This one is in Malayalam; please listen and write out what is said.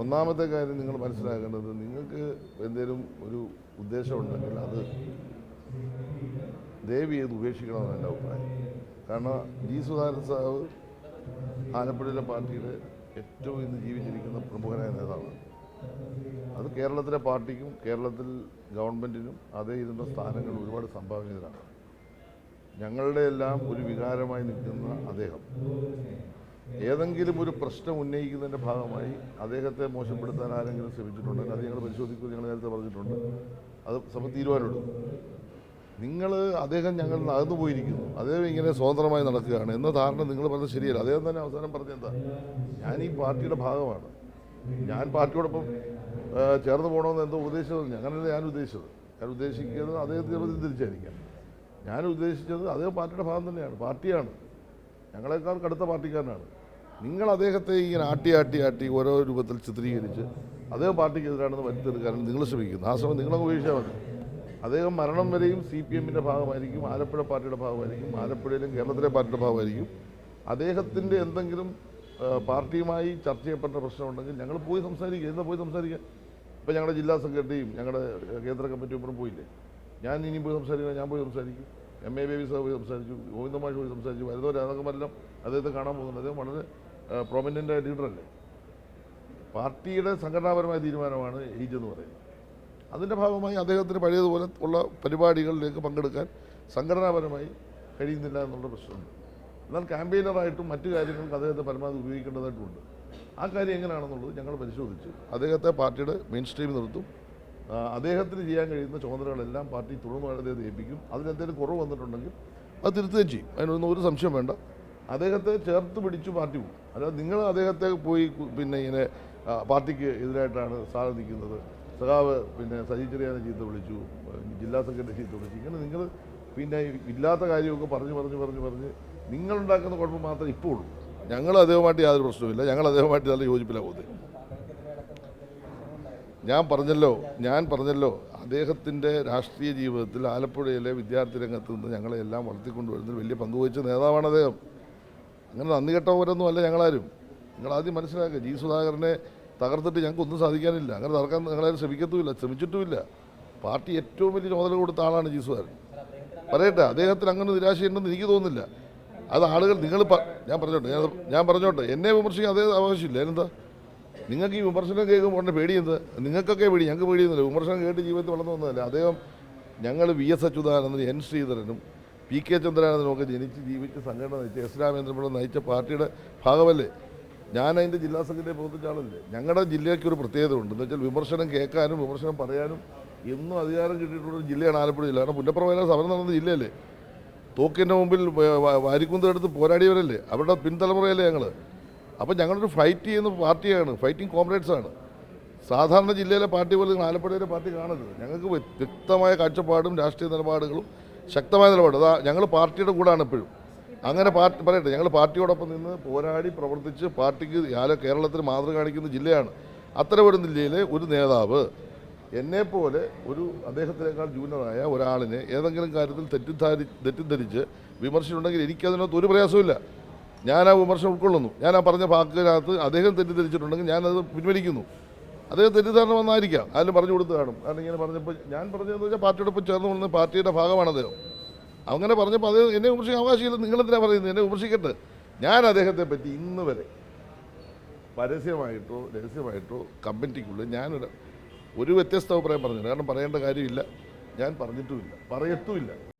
ഒന്നാമത്തെ കാര്യം നിങ്ങൾ മനസ്സിലാക്കേണ്ടത് നിങ്ങൾക്ക് എന്തെങ്കിലും ഒരു ഉദ്ദേശമുണ്ടെങ്കിൽ അത് ദയവ് ചെയ്ത് ഉപേക്ഷിക്കണമെന്ന് എന്റെ അഭിപ്രായം. കാരണം ജി സുധാകരൻ സാഹ് ആലപ്പുഴയിലെ പാർട്ടിയുടെ ഏറ്റവും ഇന്ന് ജീവിച്ചിരിക്കുന്ന പ്രമുഖനായ നേതാവാണ് അത് കേരളത്തിലെ പാർട്ടിക്കും കേരളത്തിൽ ഗവൺമെന്റിനും അതേ ഇതിന്റെ സ്ഥാനങ്ങൾ ഒരുപാട് സംഭാവന ചെയ്തതാണ് ഞങ്ങളുടെ എല്ലാം ഒരു വികാരമായി നിൽക്കുന്ന അദ്ദേഹം. ഏതെങ്കിലും ഒരു പ്രശ്നം ഉന്നയിക്കുന്നതിന്റെ ഭാഗമായി അദ്ദേഹത്തെ മോശപ്പെടുത്താൻ ആരെങ്കിലും ശ്രമിച്ചിട്ടുണ്ട്? അത് ഞങ്ങൾ പരിശോധിക്കുക ഞങ്ങൾ നേരത്തെ പറഞ്ഞിട്ടുണ്ട്. അത് സഭ തീരുമാനമെടുക്കും. നിങ്ങൾ അദ്ദേഹം ഞങ്ങൾ അകന്നു പോയിരിക്കുന്നു. അദ്ദേഹം ഇങ്ങനെ സ്വതന്ത്രമായി നടക്കുകയാണ്. എന്ന ധാരണ നിങ്ങൾ പറഞ്ഞത് ശരിയല്ല. അദ്ദേഹം തന്നെ അവസാനം പറഞ്ഞെന്താ ഞാൻ ഈ പാർട്ടിയുടെ ഭാഗമാണ്. ഞാൻ പാർട്ടിയോടൊപ്പം ചേർന്ന് പോകണമെന്ന് എന്തോ ഉദ്ദേശിച്ചത് അങ്ങനെയല്ല ഞാൻ ഉദ്ദേശിച്ചത്. ഞാൻ ഉദ്ദേശിക്കുന്നത് അദ്ദേഹത്തെ തിരിച്ചായിരിക്കാം ഞാൻ ഉദ്ദേശിച്ചത് അദ്ദേഹം പാർട്ടിയുടെ ഭാഗം തന്നെയാണ് പാർട്ടിയാണ്. ഞങ്ങളെക്കാൾ കടുത്ത പാർട്ടിക്കാരനാണ്. നിങ്ങൾ അദ്ദേഹത്തെ ഇങ്ങനെ ആട്ടി ആട്ടി ആട്ടി ഓരോ രൂപത്തിൽ ചിത്രീകരിച്ച് അദ്ദേഹം പാർട്ടിക്കെതിരാണെന്ന് വരുത്തിയെടുക്കാനാണ് നിങ്ങൾ ശ്രമിക്കുന്നത് ആ സമയം നിങ്ങളെ ഉപയോഗിച്ചാൽ മതി. അദ്ദേഹം മരണം വരെയും സി പി എമ്മിന്റെ ഭാഗമായിരിക്കും ആലപ്പുഴ പാർട്ടിയുടെ ഭാഗമായിരിക്കും ആലപ്പുഴയിലും കേരളത്തിലെ പാർട്ടിയുടെ ഭാഗമായിരിക്കും. അദ്ദേഹത്തിന്റെ എന്തെങ്കിലും പാർട്ടിയുമായി ചർച്ച ചെയ്യപ്പെട്ട പ്രശ്നമുണ്ടെങ്കിൽ ഞങ്ങൾ പോയി സംസാരിക്കുക. എന്താ പോയി സംസാരിക്കുക ഇപ്പം ഞങ്ങളുടെ ജില്ലാ സെക്രട്ടറിയും ഞങ്ങളുടെ കേന്ദ്ര കമ്മിറ്റി മെമ്പറും പോയില്ലേ? ഞാൻ ഇനി പോയി സംസാരിക്കണം ഞാൻ പോയി സംസാരിക്കും. എം എ ബേബി പോയി സംസാരിച്ചു ഗോവിന്ദമാഷ് പോയി സംസാരിച്ചു വരുന്നവർ എല്ലാം അദ്ദേഹത്തെ കാണാൻ പോകുന്നുണ്ട് അദ്ദേഹം വളരെ പ്രൊമിനന്റ് ലീഡറല്ലേ പാർട്ടിയുടെ സംഘടനാപരമായ തീരുമാനമാണ് എയ്റ്റ് എന്ന് പറയുന്നത്. അതിന്റെ ഭാഗമായി അദ്ദേഹത്തിന് പഴയതുപോലെ ഉള്ള പരിപാടികളിലേക്ക് പങ്കെടുക്കാൻ സംഘടനാപരമായി കഴിയുന്നില്ല എന്നുള്ള പ്രശ്നമുണ്ട്. എന്നാൽ ക്യാമ്പയിനറായിട്ടും മറ്റു കാര്യങ്ങൾക്ക് അദ്ദേഹത്തെ പരമാവധി ഉപയോഗിക്കേണ്ടതായിട്ടുണ്ട്. ആ കാര്യം എങ്ങനെയാണെന്നുള്ളത് ഞങ്ങൾ പരിശോധിച്ചു. അദ്ദേഹത്തെ പാർട്ടിയുടെ മെയിൻ സ്ട്രീം നിർത്തും. അദ്ദേഹത്തിന് ചെയ്യാൻ കഴിയുന്ന ചുമതലകളെല്ലാം പാർട്ടി തുടർന്ന് ഏൽപ്പിക്കും. അതിലെന്തെങ്കിലും കുറവ് വന്നിട്ടുണ്ടെങ്കിൽ അത് തിരുത്തുകയും ചെയ്യും. അതിനൊന്നും ഒരു സംശയം വേണ്ട. അദ്ദേഹത്തെ ചേർത്ത് പിടിച്ചു പാർട്ടി പോകും. അല്ലാതെ നിങ്ങൾ അദ്ദേഹത്തെ പോയി പിന്നെ ഇങ്ങനെ പാർട്ടിക്ക് എതിരായിട്ടാണ് സാറ് നിൽക്കുന്നത് സഖാവ് പിന്നെ സജി ചെറിയാനെ ചീത്ത വിളിച്ചു ജില്ലാ സെക്രട്ടറി ചീത്ത വിളിച്ചു. ഇങ്ങനെ നിങ്ങൾ പിന്നെ ഇല്ലാത്ത കാര്യമൊക്കെ പറഞ്ഞു പറഞ്ഞു പറഞ്ഞു പറഞ്ഞ് നിങ്ങളുണ്ടാക്കുന്ന കുഴപ്പം മാത്രമേ ഇപ്പോൾ ഉള്ളൂ. ഞങ്ങൾ അദ്ദേഹമായിട്ട് യാതൊരു പ്രശ്നവുമില്ല. ഞങ്ങൾ അദ്ദേഹമായിട്ട് നല്ല യോജിപ്പിലാണ് പോകുന്നത്. ഞാൻ പറഞ്ഞല്ലോ ഞാൻ പറഞ്ഞല്ലോ അദ്ദേഹത്തിന്റെ രാഷ്ട്രീയ ജീവിതത്തിൽ ആലപ്പുഴയിലെ വിദ്യാർത്ഥി രംഗത്ത് നിന്ന് ഞങ്ങളെ എല്ലാം വളർത്തിക്കൊണ്ടുവരുന്നതിൽ വലിയ പങ്കുവഹിച്ച നേതാവാണ് അദ്ദേഹം. അങ്ങനെ നന്ദി കെട്ടവരൊന്നും അല്ല ഞങ്ങളാരും. നിങ്ങൾ ആദ്യം മനസ്സിലാക്കുക ജി സുധാകരനെ തകർത്തിട്ട് ഞങ്ങൾക്ക് ഒന്നും സാധിക്കാനില്ല. അങ്ങനെ തകർക്കാൻ ഞങ്ങളാരും ശ്രമിക്കത്തുമില്ല ശ്രമിച്ചിട്ടുമില്ല. പാർട്ടി ഏറ്റവും വലിയ ചുമതല കൊടുത്ത ആളാണ് ജി സുധാകരൻ. പറയട്ടെ അദ്ദേഹത്തിന് അങ്ങനെ നിരാശയുണ്ടെന്ന് എനിക്ക് തോന്നുന്നില്ല. അത് ആളുകൾ നിങ്ങൾ ഞാൻ പറഞ്ഞോട്ടെ ഞാൻ പറഞ്ഞോട്ടെ എന്നെ വിമർശിക്കാൻ അതേ ആവശ്യമില്ല എന്താ നിങ്ങൾക്ക് ഈ വിമർശനം കേൾക്കുമ്പോൾ ഉടനെ പേടിയെന്ത് നിങ്ങൾക്കൊക്കെ പേടി ഞങ്ങൾക്ക് പേടിയൊന്നുമില്ല. വിമർശനം കേട്ട് ജീവിതത്തിൽ വളർന്നു വന്നതല്ല? അദ്ദേഹം ഞങ്ങൾ വി എസ് അച്യുതാനന്ദൻ എൻ ശ്രീധരനും പി കെ ചന്ദ്രാനന്ദനും ഒക്കെ ജനിച്ച് ജീവിച്ച് സംഘടന നയിച്ച എസ് രാമേന്ദ്രപിള്ള നയിച്ച പാർട്ടിയുടെ ഭാഗമല്ലേ? ഞാൻ അതിന്റെ ജില്ലാ സെക്രട്ടറി പ്രവർത്തിച്ച ആളല്ലേ? ഞങ്ങളുടെ ജില്ലയ്ക്ക് ഒരു പ്രത്യേകത ഉണ്ട് എന്ന് വെച്ചാൽ വിമർശനം കേൾക്കാനും വിമർശനം പറയാനും എന്നും അധികാരം കിട്ടിയിട്ടുള്ള ജില്ലയാണ് ആലപ്പുഴ ജില്ല. കാരണം പുന്നപ്ര വയനാട് സമരം നടന്ന ജില്ലയല്ലേ? തോക്കിന്റെ മുമ്പിൽ വാരിക്കുന്തെടുത്ത് പോരാടിയവരല്ലേ? അവരുടെ പിൻതലമുറയല്ലേ ഞങ്ങൾ അപ്പം ഞങ്ങളൊരു ഫൈറ്റ് ചെയ്യുന്ന പാർട്ടിയാണ് ഫൈറ്റിംഗ് കോംറേഡ്സാണ് സാധാരണ ജില്ലയിലെ പാർട്ടി പോലെ ആലപ്പുഴയിലെ പാർട്ടി കാണരുത്. ഞങ്ങൾക്ക് വ്യ- വ്യക്തമായ കാഴ്ചപ്പാടും രാഷ്ട്രീയ നിലപാടുകളും ശക്തമായ നിലപാട്. അതാ ഞങ്ങൾ പാർട്ടിയുടെ കൂടാണ് എപ്പോഴും. അങ്ങനെ പാർട്ടി പറയട്ടെ ഞങ്ങൾ പാർട്ടിയോടൊപ്പം നിന്ന് പോരാടി പ്രവർത്തിച്ച് പാർട്ടിക്ക് ആല- കേരളത്തിന് മാതൃക കാണിക്കുന്ന ജില്ലയാണ്. അത്തരമൊരു ജില്ലയിലെ ഒരു നേതാവ് എന്നെപ്പോലെ ഒരു അദ്ദേഹത്തിനേക്കാൾ ജൂനിയറായ ഒരാളിനെ ഏതെങ്കിലും കാര്യത്തിൽ തെറ്റിദ്ധാരി തെറ്റിദ്ധരിച്ച് വിമർശിച്ചിട്ടുണ്ടെങ്കിൽ എനിക്കതിനകത്ത് ഒരു പ്രയാസമില്ല ഞാൻ ആ വിമർശനം ഉൾക്കൊള്ളുന്നു. ഞാൻ ആ പറഞ്ഞ വാക്കിനകത്ത് അദ്ദേഹം തെറ്റിദ്ധരിച്ചിട്ടുണ്ടെങ്കിൽ ഞാനത് പിൻവലിക്കുന്നു. അദ്ദേഹം തെറ്റിദ്ധാരണ വന്നായിരിക്കാം. അതിൽ പറഞ്ഞു കൊടുത്ത് കാണും. കാരണം ഇങ്ങനെ പറഞ്ഞപ്പോൾ ഞാൻ പറഞ്ഞതെന്ന് വെച്ചാൽ പാർട്ടിയോടൊപ്പം ചേർന്ന് കൊള്ളുന്ന പാർട്ടിയുടെ ഭാഗമാണ് അദ്ദേഹം. അങ്ങനെ പറഞ്ഞപ്പോൾ അത് എന്നെ വിമർശിക്കാൻ അവകാശമില്ല നിങ്ങളെന്തിനാ പറയുന്നത്? എന്നെ വിമർശിക്കട്ടെ. ഞാൻ അദ്ദേഹത്തെ പറ്റി ഇന്ന് വരെ പരസ്യമായിട്ടോ രഹസ്യമായിട്ടോ കമ്മിറ്റിക്കുള്ളിൽ ഞാനൊരു ഒരു വ്യത്യസ്ത അഭിപ്രായം പറഞ്ഞില്ല. കാരണം പറയേണ്ട കാര്യമില്ല. ഞാൻ പറഞ്ഞിട്ടുമില്ല. പറയത്തുമില്ല.